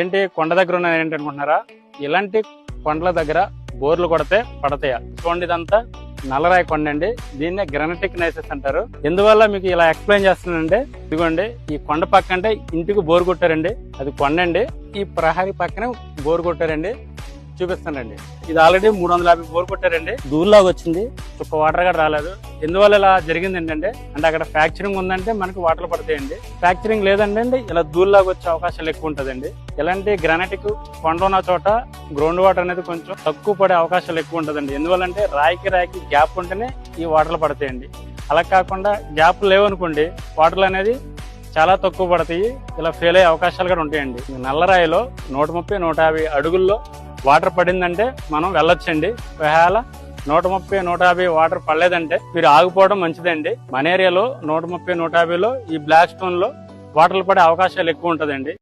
ఏంటి కొండ దగ్గర ఉన్నది ఏంటి అనుకుంటున్నారా? ఇలాంటి కొండల దగ్గర బోర్లు కొడితే పడతాయా? చూడండి ఇదంతా నల్లరాయి కొండ అండి. దీన్నే గ్రనటిక్ నైసెస్ అంటారు. ఎందువల్ల మీకు ఇలా ఎక్స్ప్లెయిన్ చేస్తున్నానంటే ఇదిగోండి ఈ కొండ పక్క అంటే ఇంటికి బోర్ కొట్టారండి. అది కొండండి. ఈ ప్రహరీ పక్కనే బోర్ కొట్టారండి. చూపిస్తానండి. ఇది ఆల్రెడీ మూడు వందల యాభై బోర్ కొట్టారండి. దూర్లాగా వచ్చింది. చుక్క వాటర్ కూడా రాలేదు. ఎందువల్ల ఇలా జరిగింది ఏంటంటే అంటే అక్కడ ఫ్యాక్చరింగ్ ఉందంటే మనకి వాటర్ పడతాయండి. ఫ్యాక్చరింగ్ లేదంటే అండి ఇలా దూర్లాగా వచ్చే అవకాశాలు ఎక్కువ ఉంటుందండి. ఇలాంటి గ్రానైటిక్ కొండ ఉన్న చోట గ్రౌండ్ వాటర్ అనేది కొంచెం తక్కువ పడే అవకాశాలు ఎక్కువ ఉంటుందండి. ఎందువల్లంటే రాయికి రాయికి గ్యాప్ ఉంటేనే ఈ వాటర్లు పడతాయండి. అలా కాకుండా గ్యాప్ లేవనుకోండి వాటర్లు అనేది చాలా తక్కువ పడతాయి. ఇలా ఫెయిల్ అయ్యే అవకాశాలు కూడా ఉంటాయండి. నల్లరాయిలో నూట ముప్పై నూట యాభై అడుగుల్లో వాటర్ పడిందంటే మనం వెళ్ళొచ్చండి. ఒకవేళ నూట ముప్పై నూట యాభై వాటర్ పడలేదంటే మీరు ఆగిపోవడం మంచిదండి. మన ఏరియాలో నూట ముప్పై నూట యాభైలో ఈ బ్లాక్ స్టోన్లో వాటర్లు పడే అవకాశాలు ఎక్కువ ఉంటుందండి.